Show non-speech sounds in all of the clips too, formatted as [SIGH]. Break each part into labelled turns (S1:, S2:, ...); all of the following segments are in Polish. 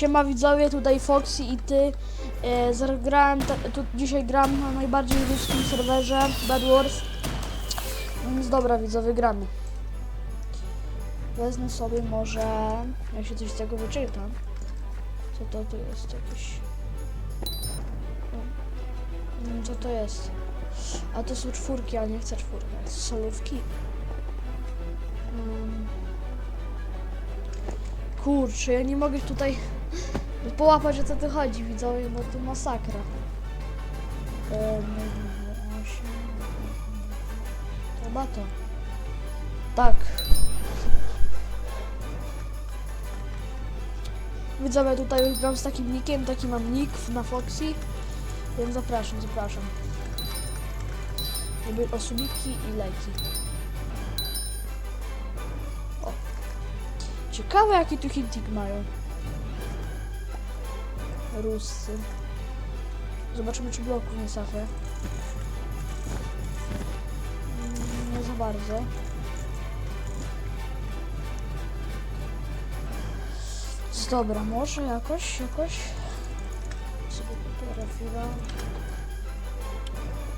S1: Siema widzowie, tutaj Foxy i ty. E, zagrałem, tu, dzisiaj gram na najbardziej ruskim serwerze Bad Wars. Więc dobra widzowie, gramy. Wezmę sobie może, jak się coś z tego wyczyta. Co to tu jest? Jakieś... Mm, Co to jest? A to są czwórki, a nie chcę czwórki. To są solówki. Mm. Kurczę, ja nie mogę tutaj połapać o co tu chodzi, widzowie, bo to masakra. Chyba to. Tak. Widzowie, tutaj gram z takim nickiem, taki mam nick na Foxy, więc zapraszam, zapraszam. Lubię osobiki i lajki. O. Ciekawe jaki tu hintik mają. Ruscy. Zobaczymy czy bloków nie safę. Mm, Nie za bardzo. Dobra, może jakoś, jakoś.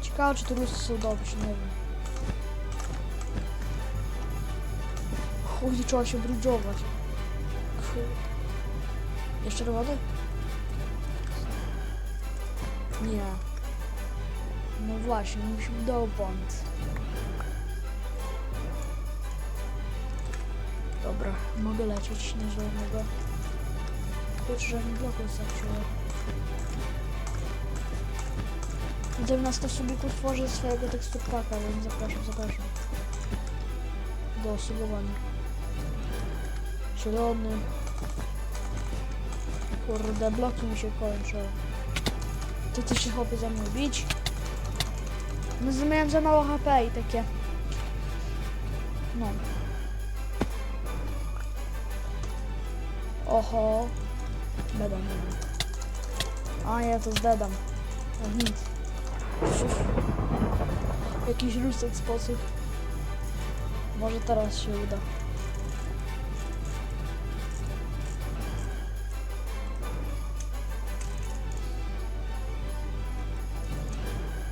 S1: Ciekawe czy te rusy są dobrzy, nie wiem. Chuj, trzeba się brudżować. Kurde. Jeszcze wody? Nie. No właśnie, musimy do błąd. Dobra, mogę lecieć na zielonego. Kurczę, że mi bloku starczyło. Widzę na 100 subików tworzę swojego teksturpaka, więc zapraszam, zapraszam. Do subowania. Zielony. Kurde, bloki mi się kończą. Ty ty się chłopy za mną bić. No miałem za mało HP i takie. No. Oho. Dedam, dedam. A ja to zdedam. O nic. Cóż. Jakiś rusek sposób. Może teraz się uda.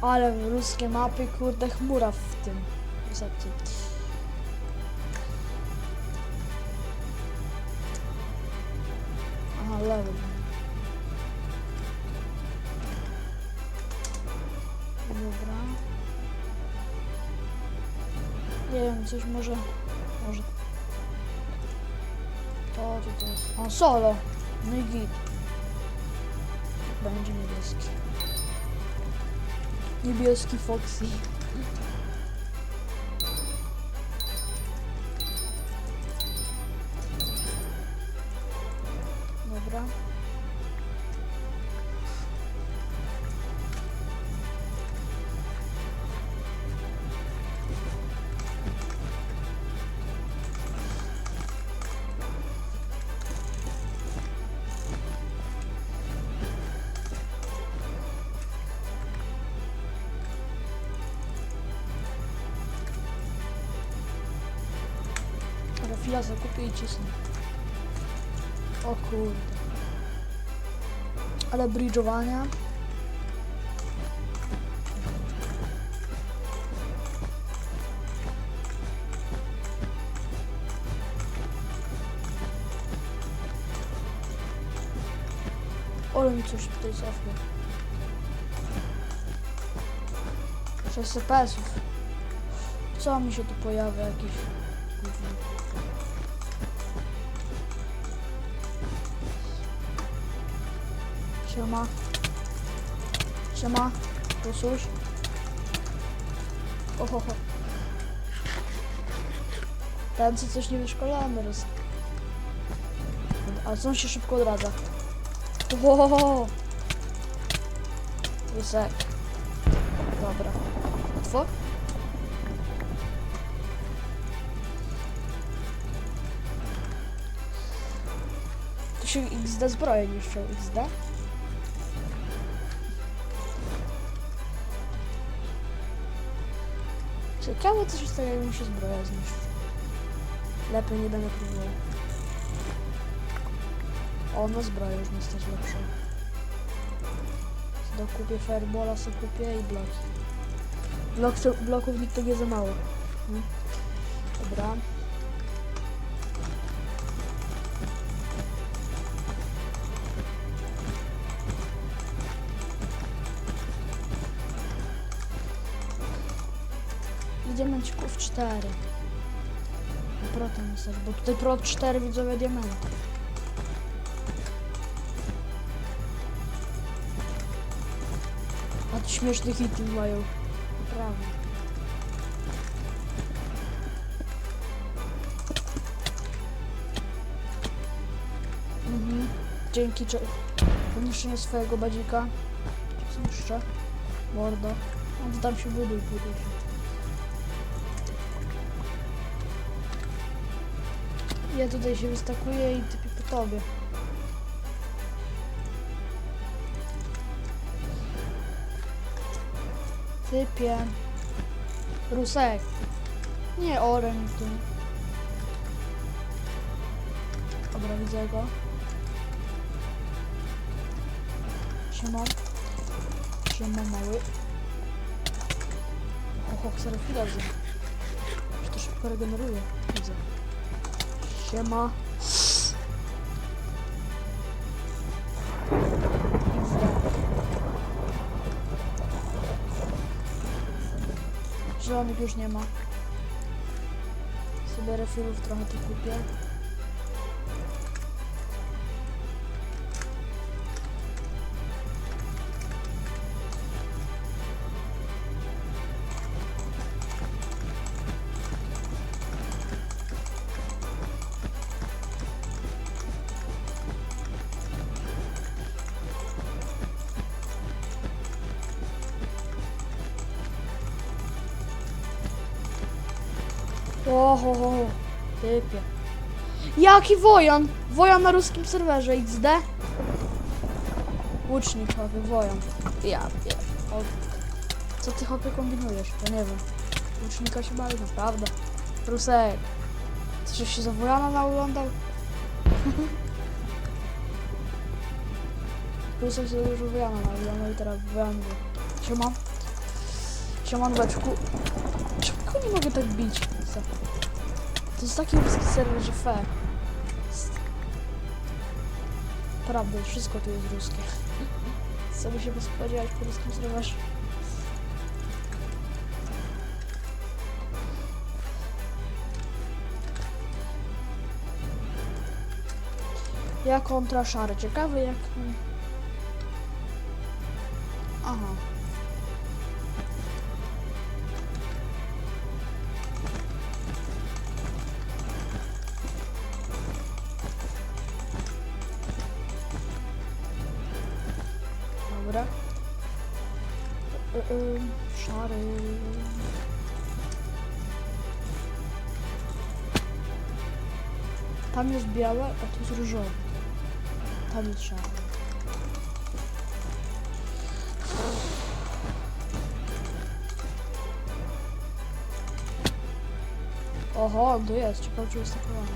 S1: Ale ruskie mapy, kurde, chmura w tym recepcie. Aha, lewy. Dobra. Nie wiem, coś może... Może... To, to, to jest... O, solo! No i git. Będzie niebieski. Niebieski Foxy. Profila zakupię i cisnę. O kurde. Ale bridge'owania. Ale mi coś tutaj cofnie. 6 CPS-ów. Co mi się tu pojawia? Jakiś... Siema. Siema. Posuś. Oho, ho. Ten co coś niewyszkolony roz... Ale co on się szybko odradza? Oho. Łysek. Dobra. Łatwo? Tu się XD zbroje niszczą. XD? Ciekawe co się stanie, mi się zbroja zniszczy. Lepiej nie będę próbował. O, na zbroję już nie stać lepszą. Dokupię Firebola, sobie kupię i bloki. Blok, bloków nikt to nie za mało. Hmm. Dobra. Diamencików 4. Na proton myślę, bo tutaj prot 4 widzowie diamenty. A to śmieszne hity mają. Naprawdę. Mhm. Dzięki zniszczeniu swojego badzika. Zniszczę. Mordo. On tam się buduj, buduj się. Ja tutaj się wystakuję i typię po tobie. Typię. Rusek. Nie oręż tu. Dobra, widzę go. Siema. Siema mały. Ho, ho, serio chwila widzę. Że to szybko regeneruje. Widzę. Siema. Zielonych już nie ma. Sobie refilów trochę tu kupię. Oho, ho, ho. typie. Jaki wojan? Wojan na ruskim serwerze XD? Łucznik, chłopie, wojan. Ja pier... O. Co ty chłopie kombinujesz? Ja nie wiem. Łucznika się bawi, naprawdę. Rusek. Żeś się za wojana naoglądał? [LAUGHS] Rusek się dużo wojana naoglądał i teraz wojan był. Siema. Siemaneczku. Czemu nie mogę tak bić? To jest taki ruski serwer, że fe. Prawda, wszystko tu jest ruskie. [LAUGHS] Co by się spodziewać po ruskim serwerze? Ja kontra szary. Ciekawy jak... Aha. Szary. Tam jest białe, a tu jest różowe. Tam jest szary. Oho, tu jest. Ciekawe, czy jest takowany.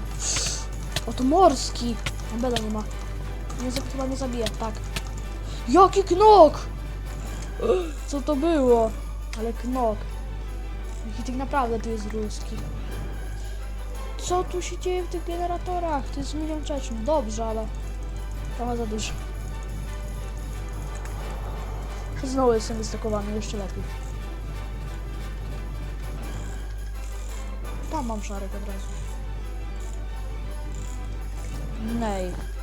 S1: O, to morski! Beda nie ma. Nie, chyba nie zabije, tak. Jaki knok! Co to było? Ale knok. Jaki tak naprawdę to jest ruski. Co tu się dzieje w tych generatorach? To jest milion czeczyn. Dobrze, ale trochę za dużo. Znowu jestem wystakowany, jeszcze lepiej. Tam mam szarek od razu. Nej.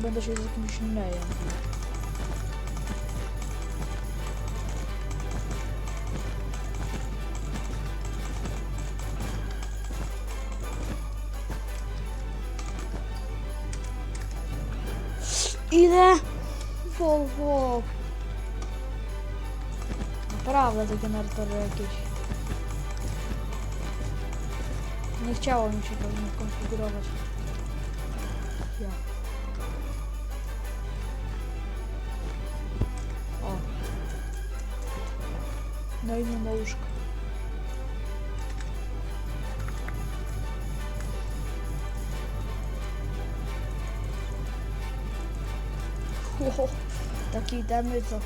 S1: Będę się z jakimś nejem. Ile? Wow, wow. Naprawdę te generatory jakieś. Nie chciało mi się pewnie konfigurować. Ja. дай именно на ушко. Хо-хо, такие дамецы.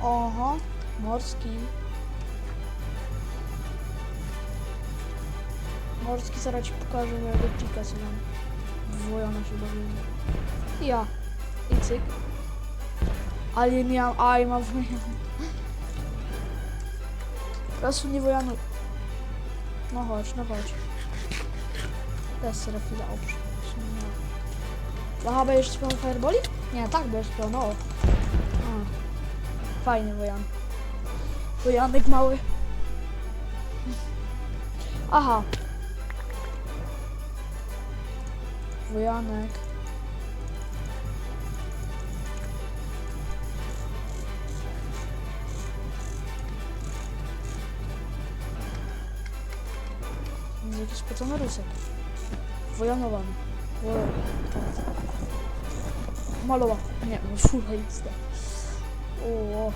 S1: Ага, морский. Морский, зараз покажу, я приказ вам. Wojona się bawię. Ja. I cyk. Ale nie mam, aj mam wojanę. Rasu nie wojanuj. No chodź, no chodź. Teraz chwilę oprze. Aha, będziesz śpiewał fireboli? Nie, tak będziesz śpiewał, no. A. Fajny wojan. Wojanek mały. Aha. Wojanek. Jakiś spocony rusek. Wojanowany. Wo- Malowa. Nie, no full XD. O.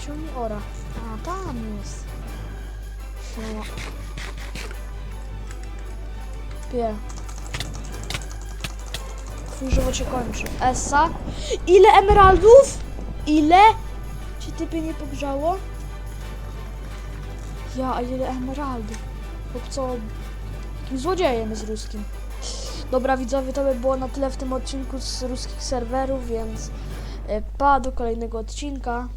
S1: Ciągnie ora. A, tam jest. Siema. Pie. Twój żywot się kończy. Essa. Ile emeraldów? Ile? Ci typie nie pogrzało? Ja, a ile emeraldów? Chłopco, jakim złodziejem jest ruskim. Dobra widzowie, to by było na tyle w tym odcinku z ruskich serwerów, więc e, pa do kolejnego odcinka.